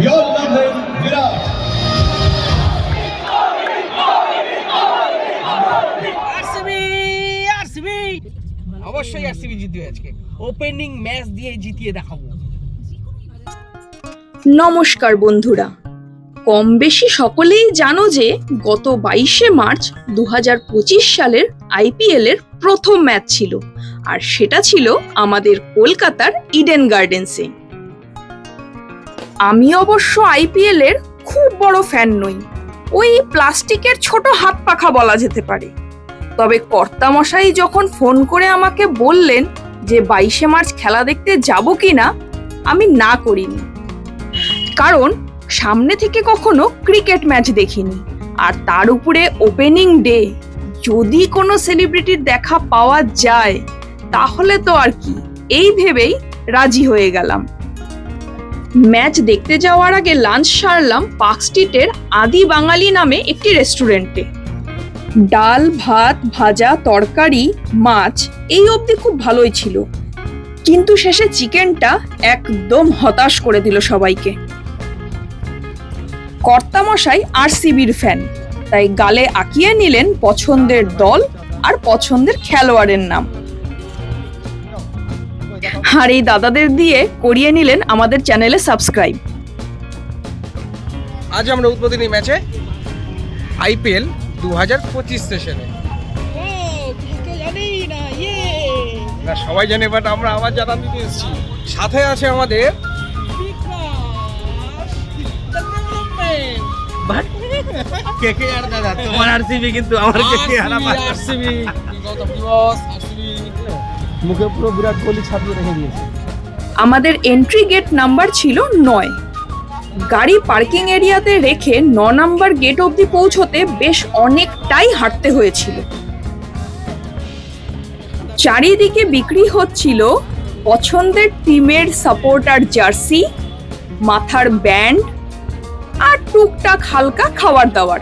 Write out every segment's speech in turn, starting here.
We all love him, Virat. RCB RCB অবশ্যই RCB জিতবে আজকে। ওপেনিং ম্যাচ দিয়ে জিতিয়ে দেখাবো। নমস্কার বন্ধুরা। কম বেশি সকলেই জানো যে গত বাইশে মার্চ দু হাজার পঁচিশ সালের আইপিএল এর প্রথম ম্যাচ ছিল। আর সেটা ছিল আমাদের কলকাতার ইডেন গার্ডেন্সে আমি অবশ্য আইপিএল এর খুব বড় ফ্যান নই। ওই প্লাস্টিকের ছোট হাত পাখা বলা যেতে পারে। তবে কর্তামশাই যখন ফোন করে আমাকে বললেন যে বাইশে মার্চ খেলা দেখতে যাব কি না আমি না করিনি। কারণ সামনে থেকে কখনো ক্রিকেট ম্যাচ দেখিনি। আর তার উপরে ওপেনিং ডে, যদি কোনো সেলিব্রিটির দেখা পাওয়া যায়, তাহলে তো আর কি। এই ভেবেই রাজি হয়ে গেলাম। ম্যাচ দেখতে যাওয়ার আগে লাঞ্চ সারলাম পার্ক স্ট্রিটের আদি বাঙালি নামে একটি রেস্টুরেন্টে। ডাল, ভাত, ভাজা, তরকারি, মাছ, এই অবধি খুব ভালোই ছিল। কিন্তু শেষে চিকেনটা একদম হতাশ করে দিল সবাইকে। কর্তামশাই আরসিবির ফ্যান তাই গালে আঁকিয়ে নিলেন পছন্দের দল আর পছন্দের খেলোয়াড়ের নাম। আর এই দাদাদের দিয়ে করিয়ে নিলেন আমাদের চ্যানেলে সাবস্ক্রাইব। আজ আমরা উদ্বোধনী ম্যাচে আইপিএল দু হাজার পঁচিশ সেশনে। না সবাই জানে বাট আমরা আবার জানান দিতে এসেছি। সাথে আছে আমাদের কে কে দাদা তোমার আরসিবি কিন্তু আমার আরসিবি গৌতম দিবস আরসিবি মুখে পুরো বিরাট কোহলি ছাপিয়ে রেখে দিয়েছে। আমাদের এন্ট্রি গেট নাম্বার ছিল নয়। গাড়ি পার্কিং এরিয়াতে রেখে ন নাম্বার গেট অবধি পৌঁছতে বেশ অনেকটাই হাঁটতে হয়েছিল। চারিদিকে বিক্রি হচ্ছিল পছন্দের টিমের সাপোর্টার জার্সি মাথার ব্যান্ড আর টুকটাক হালকা খাবার দাবার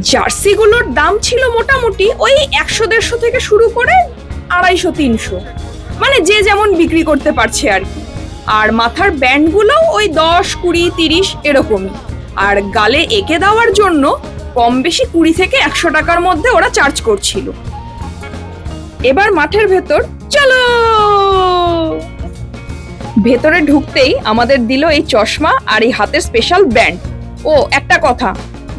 জার্সিগুলোর দাম ছিল মোটামুটি ওই একশো দেড়শো থেকে শুরু করে আড়াইশো, তিনশো। মানে যে যেমন বিক্রি করতে পারছে আর কি। আর মাথার ব্যান্ডগুলো ওই দশ, কুড়ি, তিরিশ এরকমই। আর গালে এঁকে দেওয়ার জন্য কম বেশি কুড়ি থেকে একশো টাকার মধ্যে ওরা চার্জ করছিল। এবার মাঠের ভেতর চলো! ভেতরে ঢুকতেই আমাদের দিল এই চশমা আর এই হাতের স্পেশাল ব্যান্ড ও, একটা কথা,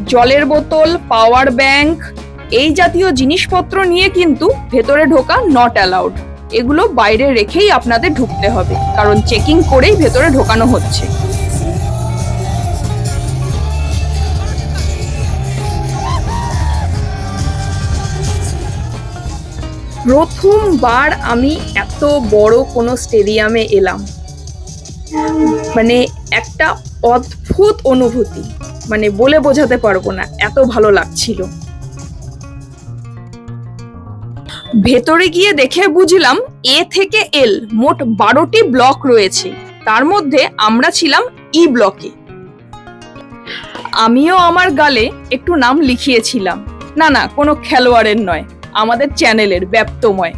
জলের বোতল পাওয়ার ব্যাংক এই জাতীয় জিনিসপত্র নিয়ে কিন্তু ভেতরে ঢোকা নট অ্যালাউড এগুলো বাইরে রেখেই আপনাদের ঢুকতে হবে, কারণ চেকিং করেই ভেতরে ঢোকানো হচ্ছে। প্রথমবার আমি এত বড় কোনো স্টেডিয়ামে এলাম। মানে একটা অদ্ভুত অনুভূতি মানে বলে বোঝাতে পারব না, এত ভালো লাগছিল। ভেতরে গিয়ে দেখে বুঝলাম এ থেকে এল মোট বারোটি ব্লক রয়েছে। তার মধ্যে আমরা ছিলাম ই ব্লকে। আমিও আমার গালে একটু নাম লিখিয়েছিলাম। না না, কোনো খেলোয়াড়ের নয়, আমাদের চ্যানেলের ব্যপ্তময়।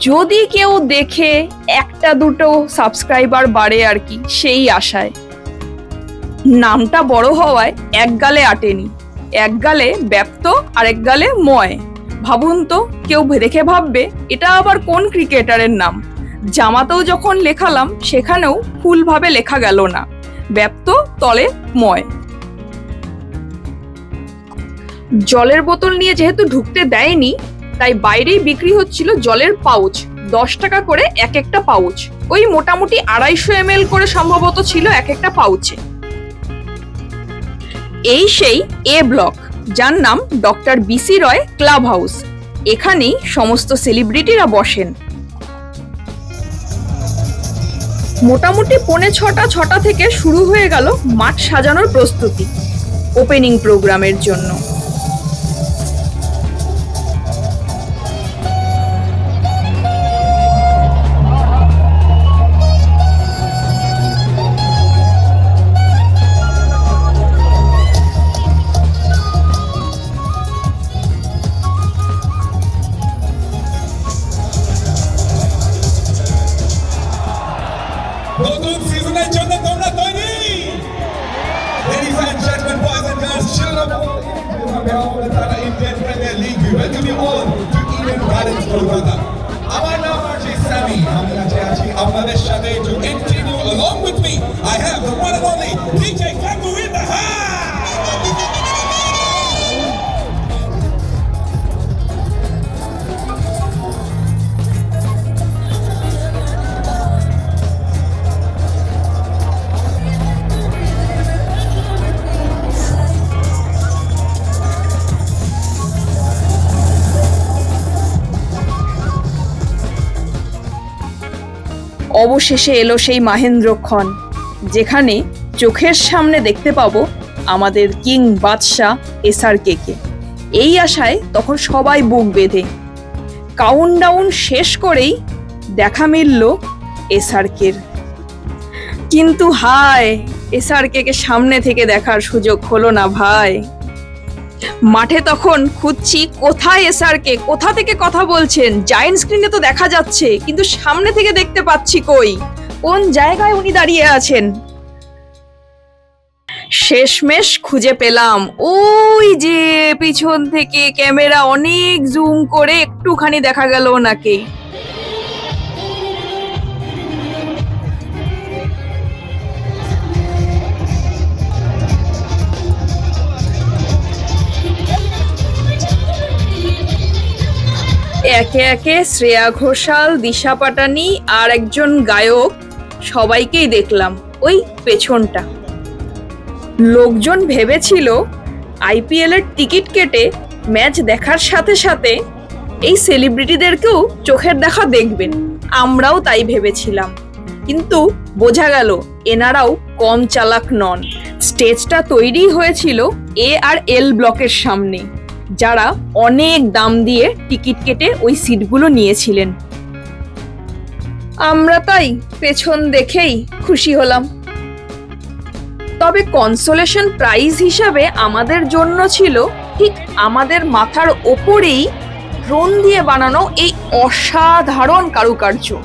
যদি কেউ দেখে একটা দুটো সাবস্ক্রাইবার বাড়ে আর কি, সেই আশায়। নামটা বড় হওয়ায় এক গালে আটেনি, এক গালে ব্যপ্ত আর এক গালে ময়। ভাবুন তো, কেউ দেখে ভাববে, এটা আবার কোন ক্রিকেটারের নাম? জামাতেও যখন লেখালাম, সেখানেও ভুলভাবে লেখা গেল না। ব্যপ্ত তলে ময়। জলের বোতল নিয়ে যেহেতু ঢুকতে দেয়নি, তাই বাইরেই বিক্রি হচ্ছিল জলের পাউচ, দশ টাকা করে এক একটা পাউচ। ওই মোটামুটি আড়াইশো এম করে সম্ভবত ছিল এক একটা পাউচে। এই সেই এ ব্লক। যার নাম doctor BC Roy club house এখানেই সমস্ত সেলিব্রিটিরা বসেন। মোটামুটি পৌনে ছটা ছটা থেকে শুরু হয়ে গেল মাঠ সাজানোর প্রস্তুতি। ওপেনিং প্রোগ্রামের জন্য। হবে তারা Indian Premier League welcome you all to Eden Gardens Kolkata আমার নাম আছে সামি আমি আছি আপনাদের সাথে অবশেষে এলো সেই মাহেন্দ্রক্ষণ যেখানে চোখের সামনে দেখতে পাবো আমাদের কিং বাদশাহ এসআর কে কে এই আশায় তখন সবাই বুক বেঁধে কাউন্টডাউন শেষ করেই দেখা মিলল এসআরকের কিন্তু হায় এসআরকে কে সামনে থেকে দেখার সুযোগ হলো না ভাই। মাঠে তখন খুঁজছি কোথায় এসআরকে, কোথা থেকে কথা বলছেন? জায়েন্ট স্ক্রিনে তো দেখা যাচ্ছে, কিন্তু সামনে থেকে দেখতে পাচ্ছি কই? কোন জায়গায় উনি দাঁড়িয়ে আছেন? শেষমেশ খুঁজে পেলাম, ওই যে পিছন থেকে ক্যামেরা অনেক জুম করে একটুখানি দেখা গেল ওনাকে। একে একে শ্রেয়া ঘোষাল, দিশা পাটানি আর একজন গায়ক সবাইকেই দেখলাম ওই পেছনটা। লোকজন ভেবেছিল আইপিএল এর টিকিট কেটে ম্যাচ দেখার সাথে সাথে এই সেলিব্রিটিদেরকেও চোখের দেখা দেখবেন। আমরাও তাই ভেবেছিলাম। কিন্তু বোঝা গেল এনারাও কম চালাক নন। স্টেজটা তৈরি হয়েছিল এ আর এল ব্লকের সামনে। যারা অনেক দাম দিয়ে টিকিট কেটে ওই সিটগুলো নিয়েছিলেন। আমরা তাই পেছন দেখেই খুশি হলাম। তবে কনসোলেশন প্রাইজ হিসাবে আমাদের জন্য ছিল ঠিক আমাদের মাথার ওপরেই ড্রোন দিয়ে বানানো এই অসাধারণ কারুকার্য।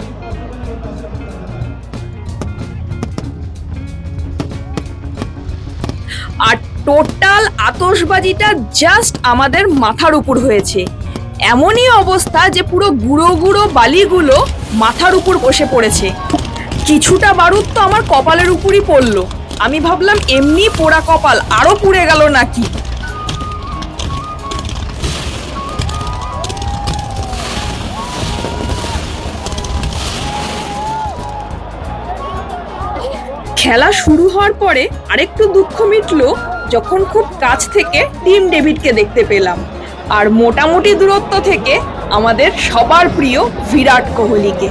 টোটাল আতশবাজিটা জাস্ট আমাদের মাথার উপর হয়েছে। এমনই অবস্থা যে পুরো গুঁড়ো গুঁড়ো বালিগুলো মাথার উপর বসে পড়েছে। কিছুটা বারুদ তো আমার কপালের উপরই পড়ল। আমি ভাবলাম, এমনি পোড়া কপাল আরও পুড়ে গেল নাকি? খেলা শুরু হওয়ার পরে আরেকটু দুঃখ মিটলো। যখন খুব কাছ থেকে টিম ডেভিডকে দেখতে পেলাম। আর মোটামুটি দূরত্ব থেকে আমাদের সবার প্রিয় বিরাট কোহলিকে।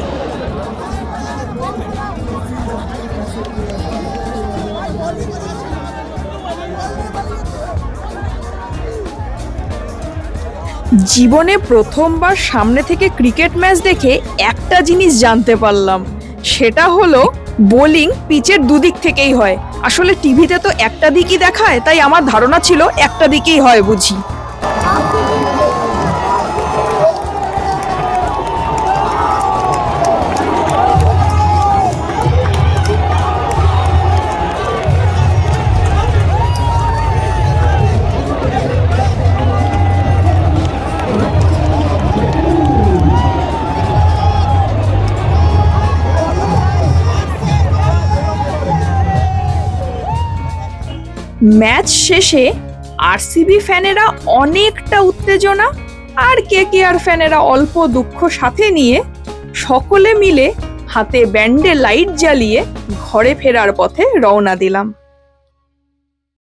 জীবনে প্রথমবার সামনে থেকে ক্রিকেট ম্যাচ দেখে একটা জিনিস জানতে পারলাম। সেটা হলো বোলিং পিচের দুদিক থেকেই হয়। আসলে টিভিতে তো একটা দিকই দেখায়, তাই আমার ধারণা ছিল একটা দিকেই হয় বুঝি। ম্যাচ শেষে আরসিবি ফ্যানেরা অনেকটা উত্তেজনা আর কে কে আর ফ্যানেরা অল্প দুঃখ সাথে নিয়ে সকলে মিলে হাতে ব্যান্ডে লাইট জ্বালিয়ে ঘরে ফেরার পথে রওনা দিলাম।